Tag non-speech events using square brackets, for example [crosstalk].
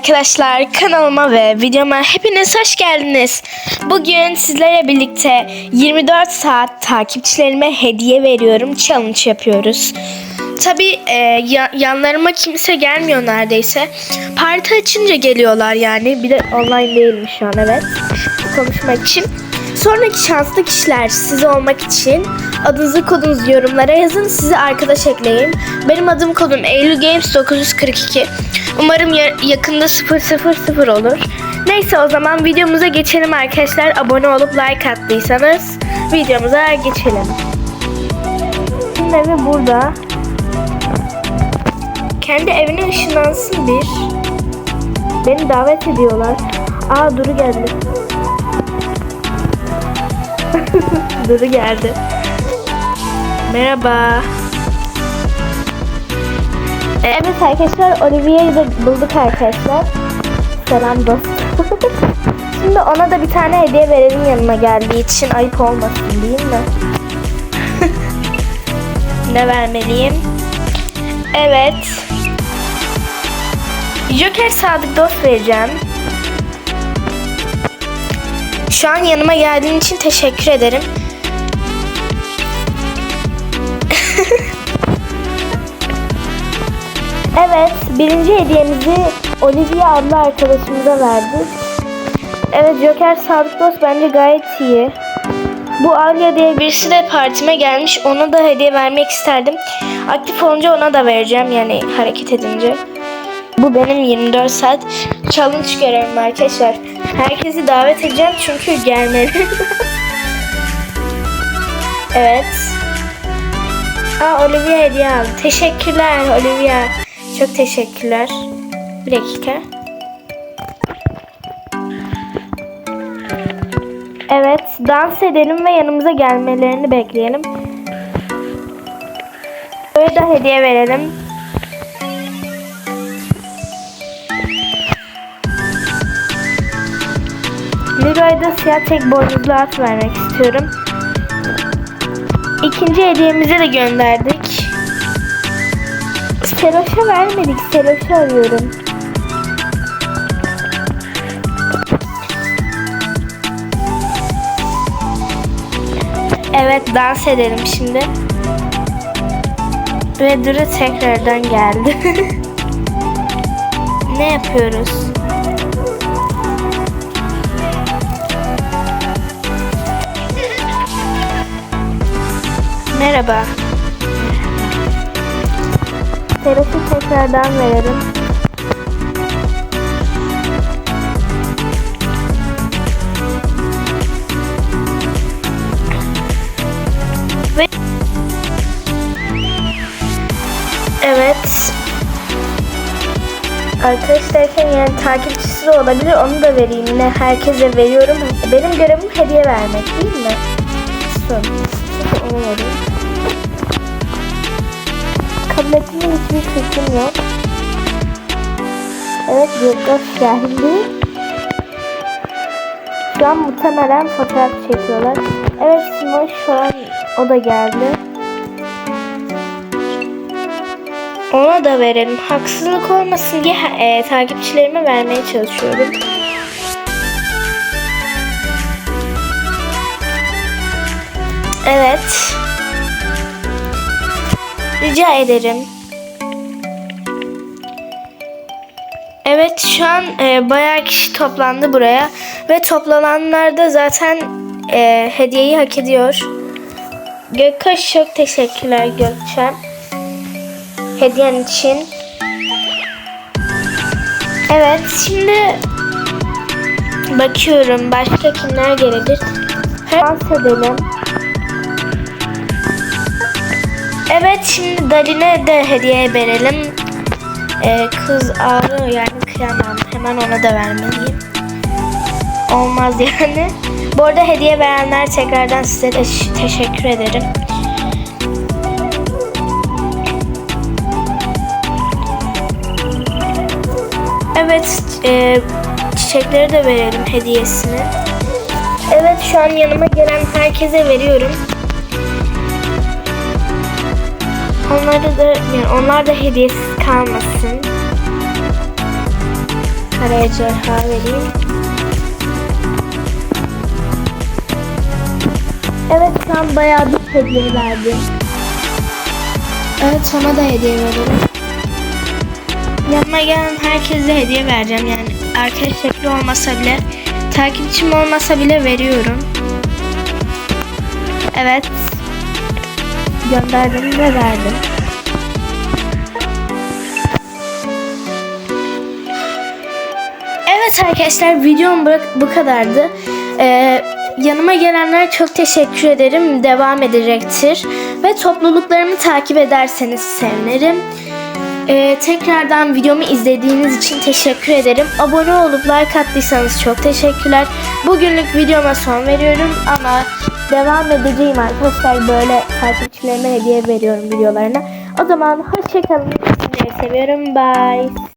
arkadaşlar kanalıma ve videoma hepiniz hoş geldiniz. Bugün sizlerle birlikte 24 saat takipçilerime hediye veriyorum. Challenge yapıyoruz. Tabi yanlarıma kimse gelmiyor neredeyse. Parti açınca geliyorlar yani. Bir de online değilim şu an evet. Konuşmak için. Sonraki şanslı kişiler siz olmak için adınızı kodunuzu yorumlara yazın. Sizi arkadaş ekleyeyim. Benim adım kodum Eylül Games 942. Umarım ya- yakında 000 olur. Neyse o zaman videomuza geçelim arkadaşlar. Abone olup like attıysanız videomuza geçelim. Şimdi evi burada. Kendi evine ışınlansın bir. Beni davet ediyorlar. Aa Duru geldi. [laughs] Duru geldi. Merhaba. Evet arkadaşlar Olivia'yı da bulduk arkadaşlar. Selam dostum. [laughs] Şimdi ona da bir tane hediye verelim yanıma geldiği için ayıp olmasın değil [laughs] mi? ne vermeliyim? Evet. Joker Sadık Dost vereceğim. Şu an yanıma geldiğin için teşekkür ederim. Evet, birinci hediyemizi Olivia adlı arkadaşımıza verdik. Evet, Joker Sadık Dost bence gayet iyi. Bu Alya diye birisi de partime gelmiş. Ona da hediye vermek isterdim. Aktif olunca ona da vereceğim yani hareket edince. Bu benim 24 saat challenge görevim arkadaşlar. Herkesi davet edeceğim çünkü gelmeli. [laughs] evet. Aa Olivia hediye aldı. Teşekkürler Olivia. Çok teşekkürler. Bir dakika. Evet, dans edelim ve yanımıza gelmelerini bekleyelim. Böyle da hediye verelim. Leroy'a da siyah tek boynuzlu at vermek istiyorum. İkinci hediyemize de gönderdik. Seloş'a vermedik. Seloş'u arıyorum. Evet dans edelim şimdi. Ve Duru tekrardan geldi. [laughs] ne yapıyoruz? Merhaba. Seloş'u tekrardan verelim. Ve Evet. Arkadaş derken yani takipçisi de olabilir. Onu da vereyim. Yine herkese veriyorum. Benim görevim hediye vermek değil mi? Son. Onu vereyim. Kabul ettiğim hiçbir fikrim yok. Evet Gökdoş geldi. Şu an muhtemelen fotoğraf çekiyorlar. Evet Simoş şu an o da geldi. Ona da verelim. Haksızlık olmasın diye e, takipçilerime vermeye çalışıyorum. Evet. Rica ederim. Evet şu an e, bayağı kişi toplandı buraya ve toplananlar da zaten e, hediyeyi hak ediyor. Gökkaş çok teşekkürler Gökçen. Hediyen için. Evet şimdi bakıyorum başka kimler gelebilir. Dans edelim. Evet şimdi Dalin'e de hediye verelim. Ee, kız ağrıyor yani kıyamam. Hemen ona da vermeliyim. Olmaz yani. Bu arada hediye verenler tekrardan size ş- teşekkür ederim. Evet, e, çiçekleri de verelim hediyesini. Evet, şu an yanıma gelen herkese veriyorum. Onlara da yani onlar da hediyesiz kalmasın. Karaya Cerha vereyim. Evet an bayağı bir hediye verdim. Evet sana da hediye veririm. Yanıma gelen herkese hediye vereceğim yani arkadaş şekli olmasa bile takipçim olmasa bile veriyorum. Evet. Gönderdim ve verdim. Evet arkadaşlar videom bu, kadardı. Ee, yanıma gelenlere çok teşekkür ederim. Devam edecektir. Ve topluluklarımı takip ederseniz sevinirim. Ee, tekrardan videomu izlediğiniz için teşekkür ederim. Abone olup like attıysanız çok teşekkürler. Bugünlük videoma son veriyorum ama devam edeceğim arkadaşlar. Böyle takipçilerime hediye veriyorum videolarına. O zaman hoşçakalın. Sizleri seviyorum. Bye.